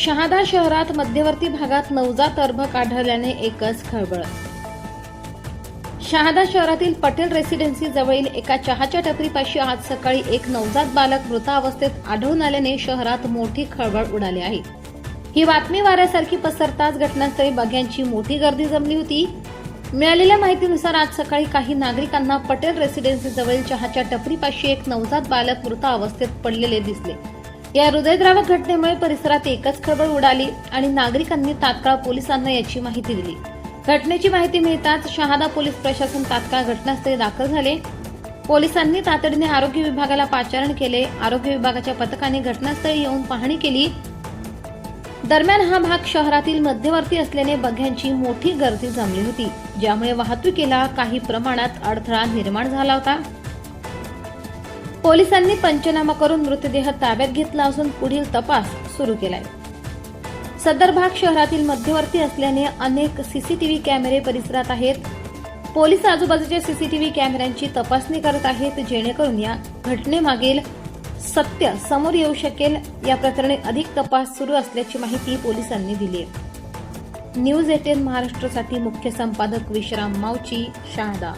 शहादा शहरात मध्यवर्ती भागात नवजात अर्भक आढळल्याने एकच खळबळ. शहादा शहरातील पटेल रेसिडेन्सी जवळील एका चहाच्या टपरीपाशी आज सकाळी एक नवजात बालक मृतावस्थेत आढळून आल्याने शहरात मोठी खळबळ उडाली आहे. ही बातमी वाऱ्यासारखी पसरताच घटनास्थळी बघ्यांची मोठी गर्दी जमली होती. मिळालेल्या माहितीनुसार आज सकाळी काही नागरिकांना पटेल रेसिडेन्सी जवळील चहाच्या टपरीपाशी एक नवजात बालक मृत अवस्थेत पडलेले दिसले. या हृदयद्रावक घटनेमुळे परिसरात एकच खळबळ उडाली आणि नागरिकांनी तात्काळ पोलिसांना याची माहिती दिली. घटनेची माहिती मिळताच शहादा पोलीस प्रशासन तात्काळ घटनास्थळी दाखल झाले. पोलिसांनी तातडीने आरोग्य विभागाला पाचारण केले. आरोग्य विभागाच्या पथकाने घटनास्थळी येऊन पाहणी केली. दरम्यान हा भाग शहरातील मध्यवर्ती असल्याने बघ्यांची मोठी गर्दी जमली होती ज्यामुळे वाहतुकीला काही प्रमाणात अडथळा निर्माण झाला होता. पोलिसांनी पंचनामा करून मृतदेह ताब्यात घेतला असून पुढील तपास सुरू केलाय. सदर भाग शहरातील मध्यवर्ती असल्याने अनेक सीसीटीव्ही कॅमेरे परिसरात आहेत. पोलीस आजूबाजूच्या सीसीटीव्ही कॅमेऱ्यांची तपासणी करत आहेत जेणेकरून या घटनेमागील सत्य समोर येऊ शकेल. या प्रकरणी अधिक तपास सुरू असल्याची माहिती पोलिसांनी दिली आहे. न्यूज एटेन महाराष्ट्रासाठी मुख्य संपादक विश्राम मावची शहादा